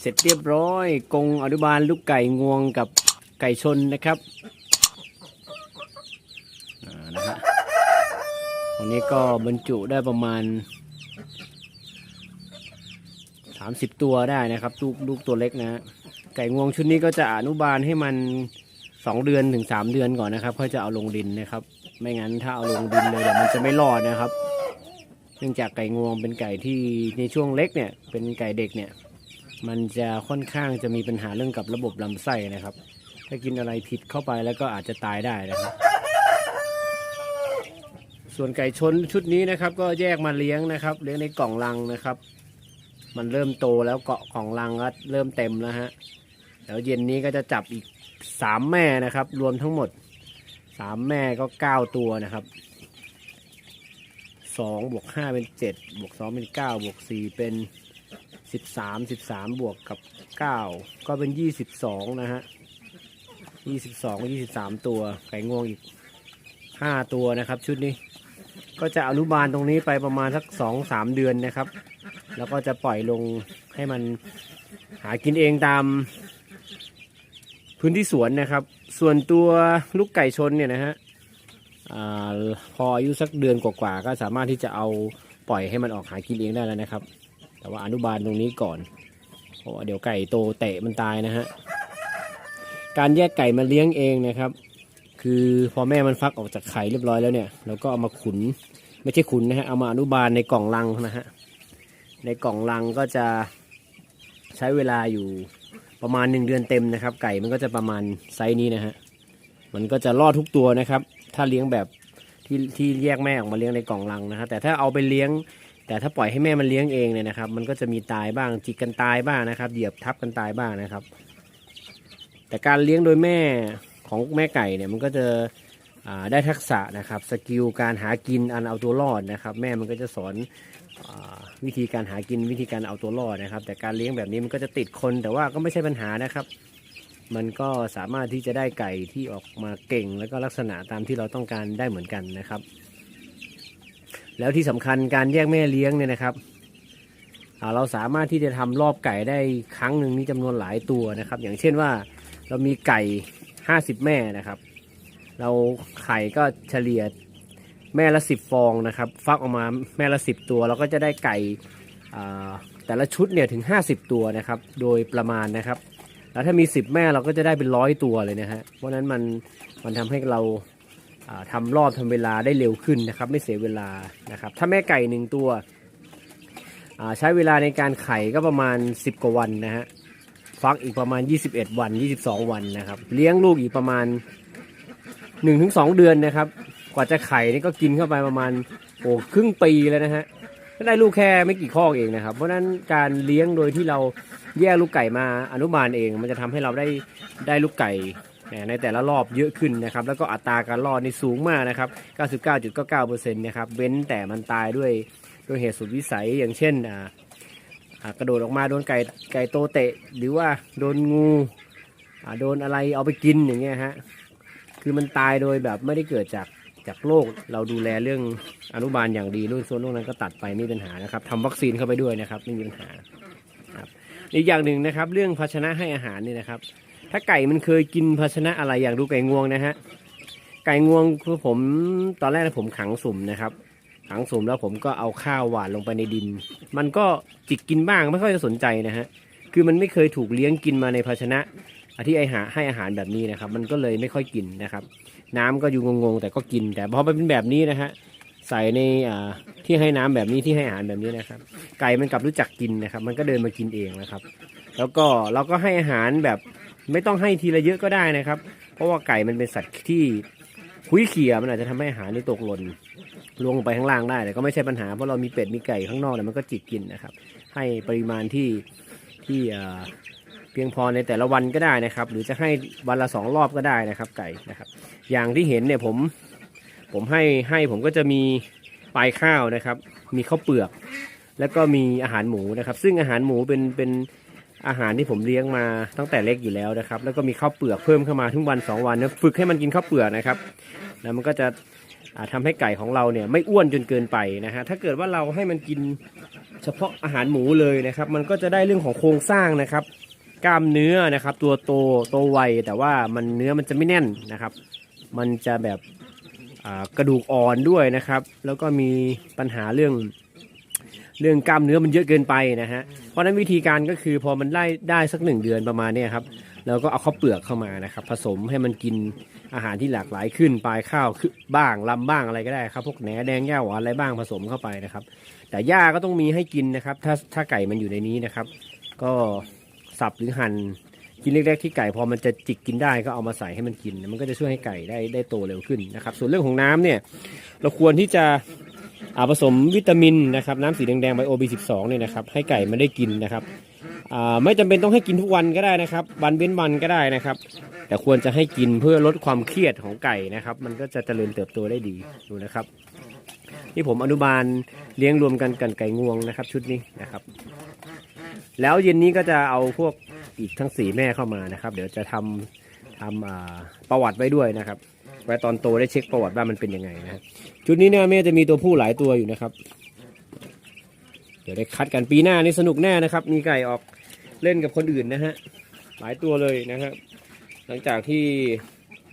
เสร็จเรียบร้อยกงอนุบาลลูกไก่งวงกับไก่ชนนะครับนะฮะตรงนี้ก็บรรจุได้ประมาณ 30 ตัวได้นะครับลูกลูกตัวเล็กนะฮะไก่งวงชุดนี้ก็จะอนุบาลให้มัน 2 เดือนถึง 3 เดือนก่อนนะครับค่อจะเอาลงดินนะครับ ไม่งั้นถ้าเอาลงดินเลยเดี๋ยวมันจะไม่รอดนะครับ เนื่องจากไก่งวงเป็นไก่ที่ในช่วงเล็กเนี่ยเป็นไก่เด็กเนี่ย มันจะค่อนข้างจะมีปัญหาเรื่องกับระบบลำไส้นะครับ ถ้ากินอะไรผิดเข้าไปแล้วก็อาจจะตายได้นะครับ ส่วนไก่ชนชุดนี้นะครับ ก็แยกมาเลี้ยงนะครับ เลี้ยงในกล่องลังนะครับ มันเริ่มโตแล้วเกาะของลังก็เริ่มเต็มแล้วฮะเดี๋ยวเย็นนี้ก็จะจับอีกสามแม่นะครับ รวมทั้งหมดสามแม่ก็เก้าตัวนะครับสองบวกห้าเป็นเจ็ดบวกสองเป็นเก้าบวกสี่เป็น สิบสามสิบสามบวกกับเก้าก็เป็นยี่สิบสองนะฮะยี่สิบสองยี่สิบสามตัวไก่งวงอีกห้าตัวนะครับ ชุดนี้ ก็จะอนุบาลตรงนี้ไปประมาณสักสองสามเดือนนะครับ แล้วก็จะปล่อยลงให้มันหากินเองตาม พื้นที่สวนนะครับ ส่วนตัวลูกไก่ชนเนี่ยนะฮะอพออายุสักเดือนกว่าๆก็สามารถที่จะเอาปล่อยให้มันออกหากินเองได้แล้วนะครับ แต่ว่าอนุบาลตรงนี้ก่อนเพราะว่าเดี๋ยวไก่โตเตะมันตายนะฮะการแยกไก่มาเลี้ยงเองนะครับ คือพอแม่มันฟักออกจากไข่เรียบร้อยแล้วเนี่ยเราก็เอามาขุนไม่ใช่ขุนนะฮะเอามาอนุบาลในกล่องลังนะฮะในกล่องลังก็จะใช้เวลาอยู่ประมาณหนึ่งเดือนเต็มนะครับ ไก่มันก็จะประมาณไซส์นี้นะฮะมันก็จะรอดทุกตัวนะครับ ถ้าเลี้ยงแบบที่ที่แยกแม่ออกมาเลี้ยงในกล่องลังนะฮะแต่ถ้าเอาไปเลี้ยง แต่ถ้าปล่อยให้แม่มันเลี้ยงเองเนี่ยนะครับ มันก็จะมีตายบ้างจิกกันตายบ้างนะครับ เหยียบทับกันตายบ้างนะครับ แต่การเลี้ยงโดยแม่ของแม่ไก่เนี่ยมันก็จะได้ทักษะนะครับสกิลการหากินอันเอาตัวรอดนะครับ แม่มันก็จะสอนอวิธีการหากินวิธีการเอาตัวรอดนะครับ แต่การเลี้ยงแบบนี้มันก็จะติดคนแต่ว่าก็ไม่ใช่ปัญหานะครับ มันก็สามารถที่จะได้ไก่ที่ออกมาเก่ง แล้วก็ลักษณะตามที่เราต้องการได้เหมือนกันนะครับ แล้วที่สำคัญการแยกแม่เลี้ยงเนี่ยนะครับเราสามารถที่จะทำรอบไก่ได้ครั้งหนึ่งนี่จำนวนหลายตัวนะครับ อย่างเช่นว่าเรามีไก่ 50 แม่นะครับ เราไข่ก็เฉลี่ยแม่ละสิบฟองนะครับ ฟักออกมาแม่ละสิบตัว เราก็จะได้ไก่แต่ละชุดเนี่ยถึง 50 ตัวนะครับ โดยประมาณนะครับ แล้วถ้ามี 10 แม่เราก็จะได้เป็นร้อยตัวเลยนะฮะเพราะนั้นมันมันทำให้เรา อ่าทำรอบทำเวลาได้เร็วขึ้นนะครับ ไม่เสียเวลานะครับ ถ้าแม่ไก่หนึ่งตัวใช้เวลาในการไข่ก็ประมาณ 10 กว่าวันนะฮะฟักอีกประมาณ 21 วัน 22 วันนะครับ เลี้ยงลูกอีกประมาณ 1-2 เดือนนะครับ กว่าจะไข่นี่ก็กินเข้าไปประมาณโอ้ครึ่งปีแล้วนะฮะก็ได้ลูกแค่ไม่กี่ข้อเองนะครับ เพราะฉะนั้นการเลี้ยงโดยที่เราแยกลูกไก่มาอนุบาลเอง มันจะทำให้เราได้ได้ลูกไก่ ในแต่ละรอบเยอะขึ้นนะครับ แล้วก็อัตราการรอดนี่สูงมากนะครับ 99.99%นะครับเว้นแต่มันตายด้วยด้วยเหตุสุดวิสัยอย่างเช่นกระโดดออกมาโดนไก่ไก่โตเตะ หรือว่าโดนงูโดนอะไรเอาไปกินอย่างเงี้ยฮะคือมันตายโดยแบบไม่ได้เกิดจากจากโรคเราดูแลเรื่องอนุบาลอย่างดีรุ่นส่วนโรคนั้นก็ตัดไปไม่มีปัญหานะครับทำวัคซีนเข้าไปด้วยนะครับไม่มีปัญหาครับอีกอย่างหนึ่งนะครับ เรื่องภาชนะให้อาหารนี่นะครับ ถ้าไก่มันเคยกินภาชนะอะไรอย่างดูไก่งวงนะฮะ ไก่งวงคือผมตอนแรกผมขังสุ่มนะครับ ขังสุ่มแล้วผมก็เอาข้าวหวานลงไปในดิน มันก็จิกกินบ้างไม่ค่อยจะสนใจนะฮะ คือมันไม่เคยถูกเลี้ยงกินมาในภาชนะที่ไอหาให้อาหารแบบนี้นะครับ มันก็เลยไม่ค่อยกินนะครับ น้ำก็อยู่งงๆแต่ก็กิน แต่พอมันเป็นแบบนี้นะฮะใส่ในที่ให้น้ำแบบนี้ที่ให้อาหารแบบนี้นะครับ ไก่มันกลับรู้จักกินนะครับ มันก็เดินมากินเองนะครับ แล้วก็เราก็ให้อาหารแบบ ไม่ต้องให้ทีละเยอะก็ได้นะครับ เพราะว่าไก่มันเป็นสัตว์ที่คุยเขี่ยมันอาจจะทำให้อาหารนี่ตกหล่นลงไปข้างล่างได้แต่ก็ไม่ใช่ปัญหาเพราะเรามีเป็ดมีไก่ข้างนอกเนี่ยมันก็จิกกินนะครับ ให้ปริมาณที่ที่อ่าเพียงพอในแต่ละวันก็ได้นะครับ หรือจะให้วันละสองรอบก็ได้นะครับ ไก่นะครับ อย่างที่เห็นเนี่ยผมผมให้ให้ผมก็จะมีปลายข้าวนะครับ มีข้าวเปลือก แล้วก็มีอาหารหมูนะครับ ซึ่งอาหารหมูเป็นเป็น อาหารที่ผมเลี้ยงมาตั้งแต่เล็กอยู่แล้วนะครับ แล้วก็มีข้าวเปลือกเพิ่มเข้ามาทุกวันสองวันนะฝึกให้มันกินข้าวเปลือกนะครับ แล้วมันก็จะอ่าทำให้ไก่ของเราเนี่ยไม่อ้วนจนเกินไปนะฮะถ้าเกิดว่าเราให้มันกินเฉพาะอาหารหมูเลยนะครับ มันก็จะได้เรื่องของโครงสร้างนะครับ กล้ามเนื้อนะครับ ตัวโตโตไวแต่ว่ามันเนื้อมันจะไม่แน่นนะครับ มันจะแบบกระดูกอ่อนด้วยนะครับ แล้วก็มีปัญหาเรื่อง เรื่องกล้ามเนื้อมันเยอะเกินไปนะฮะเพราะฉะนั้นวิธีการก็คือพอมันได้ได้สักหนึ่งเดือนประมาณเนี้ยครับเราก็เอาข้าวเปลือกเข้ามานะครับ ผสมให้มันกินอาหารที่หลากหลายขึ้นปลายข้าวคือบ้างลำบ้างอะไรก็ได้ครับ พวกแหนแดงหญ้าหวานอะไรบ้างผสมเข้าไปนะครับ แต่หญ้าก็ต้องมีให้กินนะครับ ถ้าถ้าไก่มันอยู่ในนี้นะครับ ก็สับหรือหั่นกินเล็กๆที่ไก่พอมันจะจิกกินได้ก็เอามาใส่ให้มันกิน มันก็จะช่วยให้ไก่ได้ได้โตเร็วขึ้นนะครับ ส่วนเรื่องของน้ำเนี่ย เราควรที่จะ อ่าผสมวิตามินนะครับน้ำสีแดงๆไบโอบีสิบสองเนี่ยนะครับให้ไก่มันได้กินนะครับอ่าไม่จำเป็นต้องให้กินทุกวันก็ได้นะครับ วันเว้นวันก็ได้นะครับ แต่ควรจะให้กินเพื่อลดความเครียดของไก่นะครับ มันก็จะเจริญเติบโตได้ดีดูนะครับที่ผมอนุบาลเลี้ยงรวมกันกันไก่งวงนะครับ ชุดนี้นะครับ แล้วเย็นนี้ก็จะเอาพวกอีกทั้งสี่แม่เข้ามานะครับ เดี๋ยวจะทำทำอ่าประวัติไว้ด้วยนะครับ ว้ตอนโตได้เช็คประวัติว่ามันเป็นยังไงนะชุดนี้เนี่ยแม่จะมีตัวผู้หลายตัวอยู่นะครับ เดี๋ยวได้คัดกันปีหน้านี่สนุกแน่นะครับ มีไก่ออกเล่นกับคนอื่นนะฮะหลายตัวเลยนะครับ หลังจากที่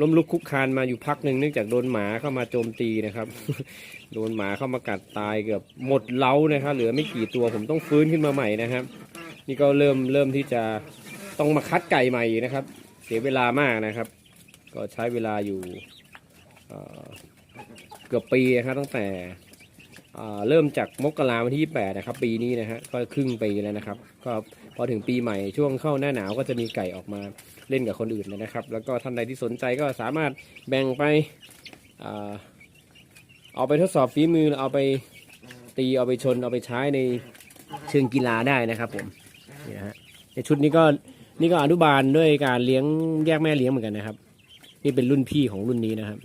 ล้มลุกคุกคานมาอยู่พักหนึ่งเนื่องจากโดนหมาเข้ามาโจมตีนะครับ โดนหมาเข้ามากัดตายเกือบหมดเล้านะครับ เหลือไม่กี่ตัวผมต้องฟื้นขึ้นมาใหม่นะครับ นี่ก็เริ่มเริ่มที่จะต้องมาคัดไก่ใหม่นะครับ เสียเวลามากนะครับ ก็ใช้เวลาอยู่ เกือบปีนะครับตั้งแต่เริ่มจากมกราวันที่ 28 นะครับ ปีนี้นะฮะก็ครึ่งปีแล้วนะครับ ก็พอถึงปีใหม่ช่วงเข้าหน้าหนาวก็จะมีไก่ออกมาเล่นกับคนอื่นแล้วนะครับ แล้วก็ท่านใดที่สนใจก็สามารถแบ่งไปเอาไปทดสอบฝีมือเอาไปตีเอาไปชนเอาไปใช้ในเชิงกีฬาได้นะครับผมนี่นะฮะในชุดนี้ก็นี่ก็อนุบาลด้วยการเลี้ยงแยกแม่เลี้ยงเหมือนกันนะครับ นี่เป็นรุ่นพี่ของรุ่นนี้นะครับ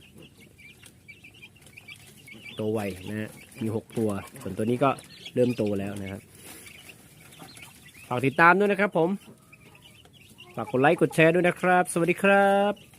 โตไวนะฮะมีหกตัว ส่วนตัวนี้ก็เริ่มโตแล้วนะครับฝากติดตามด้วยนะครับผมฝากกดไลค์กดแชร์ด้วยนะครับ สวัสดีครับ